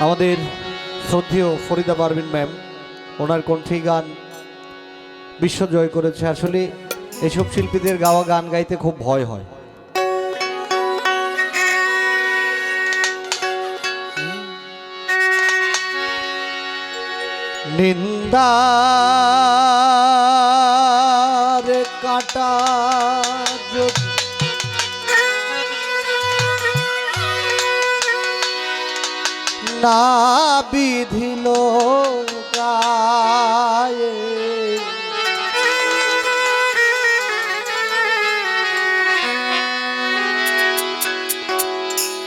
আমাদের শ্রদ্ধেয় ফরিদা পারভিন ম্যাম, ওনার কণ্ঠে গান বিশ্ব জয় করেছে। আসলে এসব শিল্পীদের গাওয়া গান গাইতে খুব ভয় হয়। নিন্দার না বিধিল গায়ে।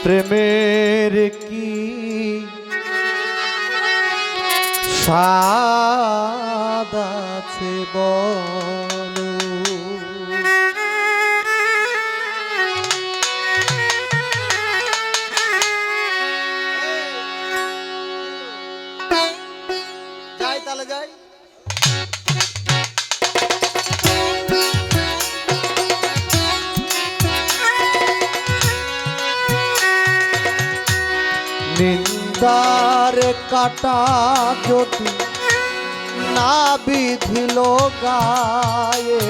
প্রেমের কি স্বাদ আছে বলো? কাটা যদি না বিধিল গায়ে,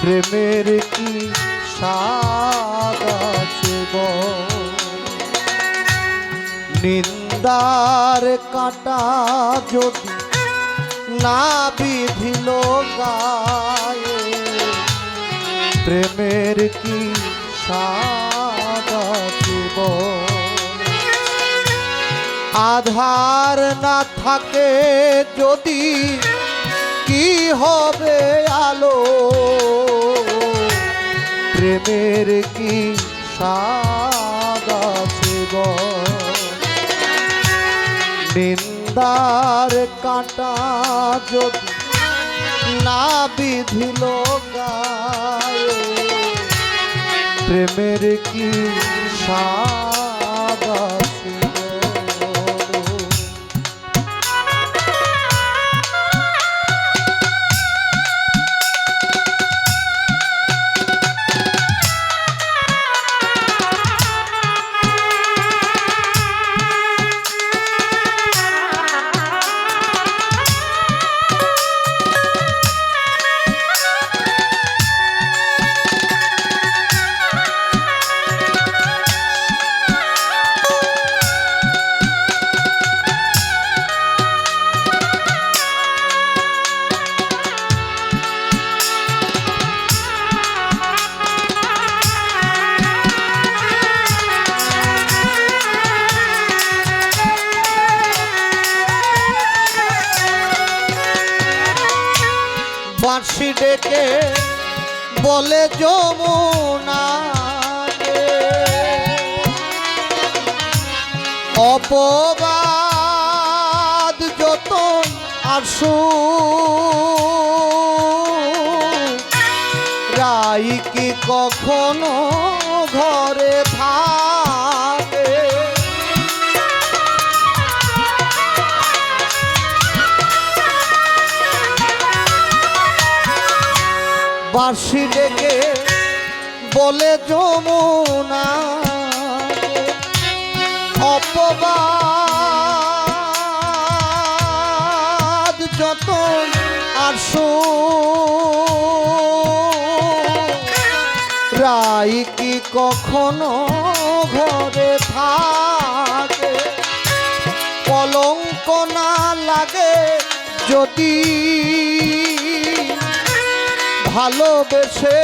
প্রেমের কি বল? নিন্দার কাটা যদি না বিধিল গায়ে, প্রেমের কি বল? আধার না থাকে যদি কি হবে আলো প্রেমের কি আছে বল? নিন্দার কাটা যদি না বিধিল গায়ে, প্রেমের কি স্বাদ বাঁশি ডেকে বলে যমুনা অপবাদ যত আসু রাই কি কখনো ঘরে থাকে বাঁশি ডেকে বলে, যমুনা, অপবাদ যত আসো রাই কি কখনো ঘরে থাকে? কলঙ্ক না লাগে যদি ভালোবেসে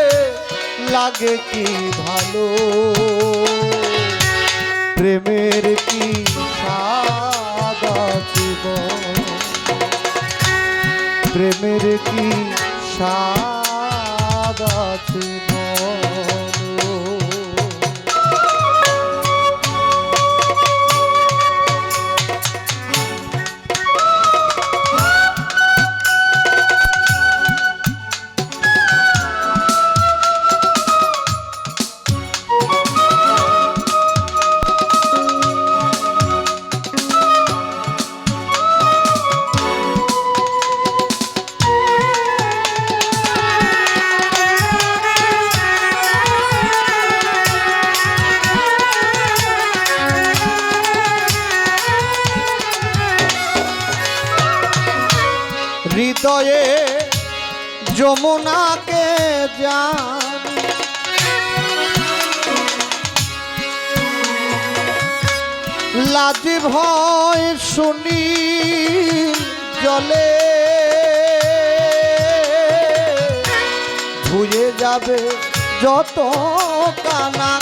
লাগে কি ভালো? প্রেমের কি সাদা জীবন? প্রেমের কি সাদা আছে হৃদয়ে যমুনাকে জানি। লাজি ভয় শুনি জলে। ধুয়ে যাবে যত কানা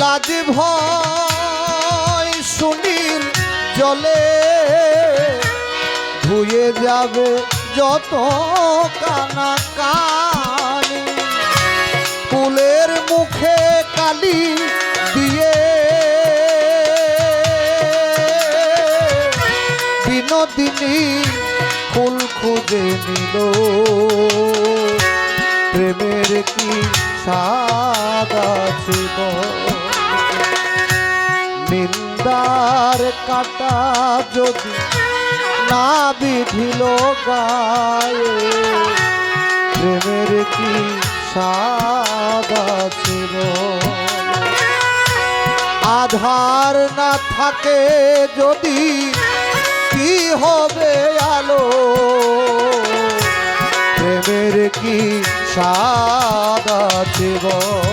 লাজ ভয় সুনীল জলে ধুয়ে যাবে যত কানা কানি। ফুলের মুখে কালি দিয়ে। বিনোদিনী ফুল খুঁজে নিল। প্রেমের কি সাদা নিন্দার কাটা যদি না বিধিল গায়ে, প্রেমের কি সাদা ছিল আধার না থাকে যদি কি হবে আলো? প্রেমের কি সাদা জীবন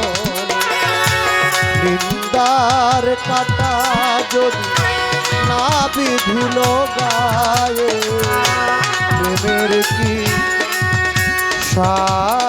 নিন্দার কাটা যদি না বিধিল গায়ে প্রেমের কি সাদা